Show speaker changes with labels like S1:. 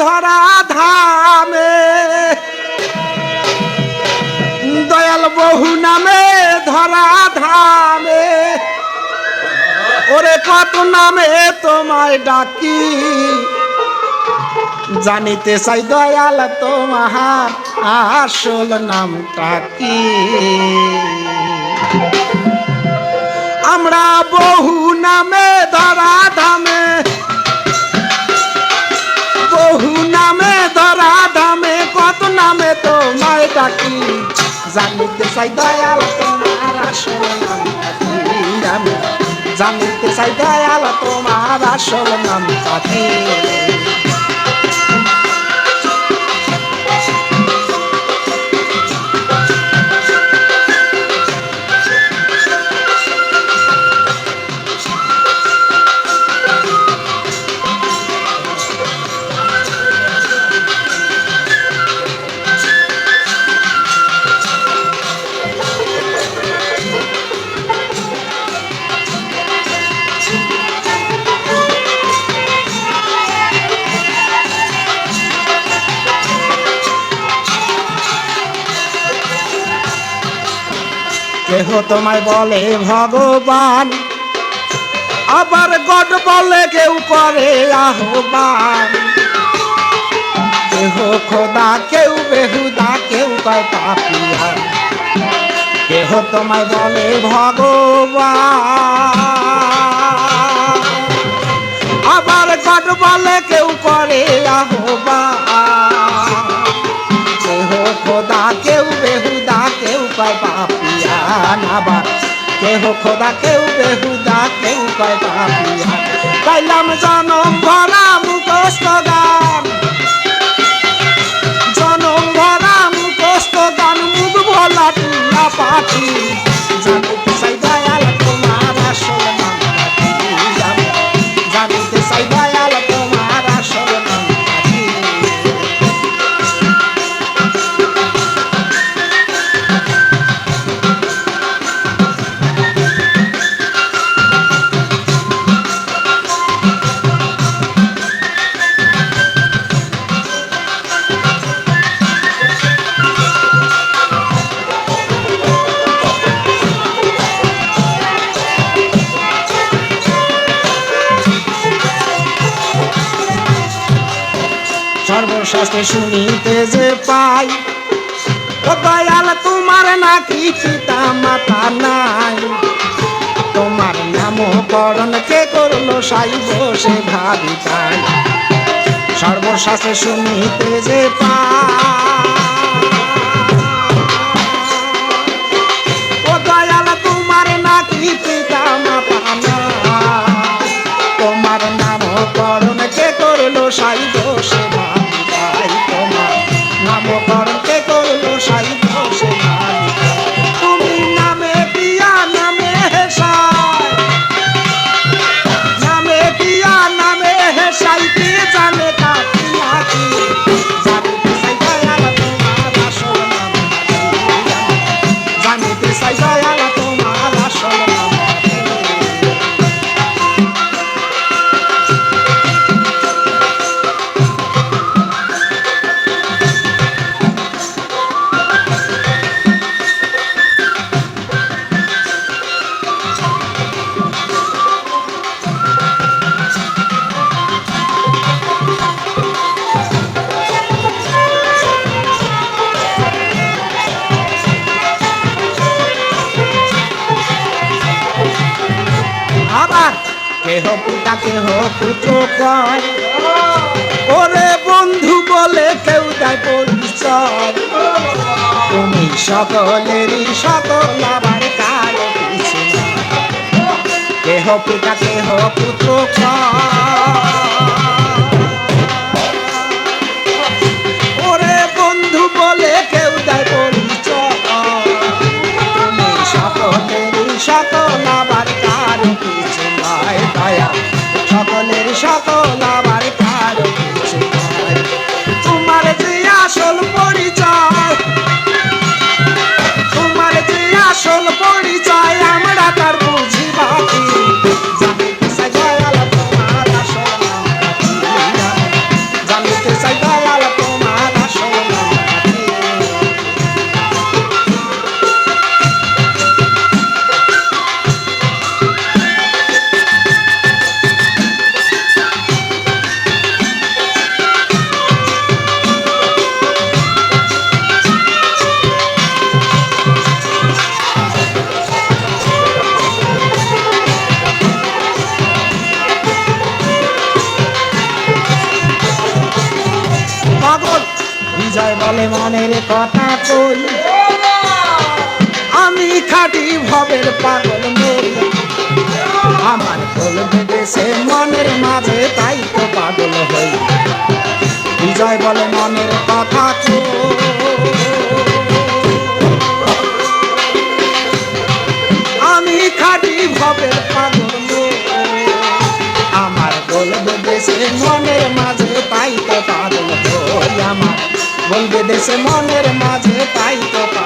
S1: ধরা ধামে। দয়াল বহু নামে ধরা ধামে। ওরে কত নামে তোমায় ডাকি। জানিতে চাই দয়াল তোমার আসল নামটা কি। আমরা বহু নামে জানিতে চাই দয়াল তোমার আসল নামটা কি আমি জানিতে চাই দয়াল তোমার আসল নামটা কি কেহ তোমায় বলে, ভগবান। আবার গড বলে, কেউ করে আহ্বান। কেহ খোদা, কেউ বেহুদা, কেউ কয় পাপিয়া। কেহ তোমায় বলে, ভগবান। আবার গড বলে, কেউ করে কেহ খোদা কেউ বেহুদা কেউ কয় পাপিয়া গাইলাম জনম ভরা মুখস্থ গান। জনম ভরা মুখস্থ গান, মুখ ভোলা টুলা পাখি। সর্বশাস্ত্রে শুনিতে যে পাই, ও দয়াল, তোমার নাকি পিতা মাতা নাই। তোমার নামকরণ কে করল সাই বসে ভাবি তাই সর্বশ্বাসে শুনিতে যে পাই কেহ পিতা কেহ পুত্র কয় ওরে বন্ধু বলে কেউ দেয় পরিচয়। তুমি সকলেরই সকল, আবার কারও কিছু কেহ পিতা কেহ পুত্র ওরে বলে মনের কথা কই? আমি খাটি ভবের পাগল নই। আমার ফুল বেঁধেছে মনের মাঝে, তাই তো পাগল হই। বিজয় বলে মনের কথা আমি খাটি ভবের পাগল। আমার বলবে দেশে মনের মাঝে, তাই তো পাগল হই আমার। বলবে দেশে মনের মাঝে তাই তো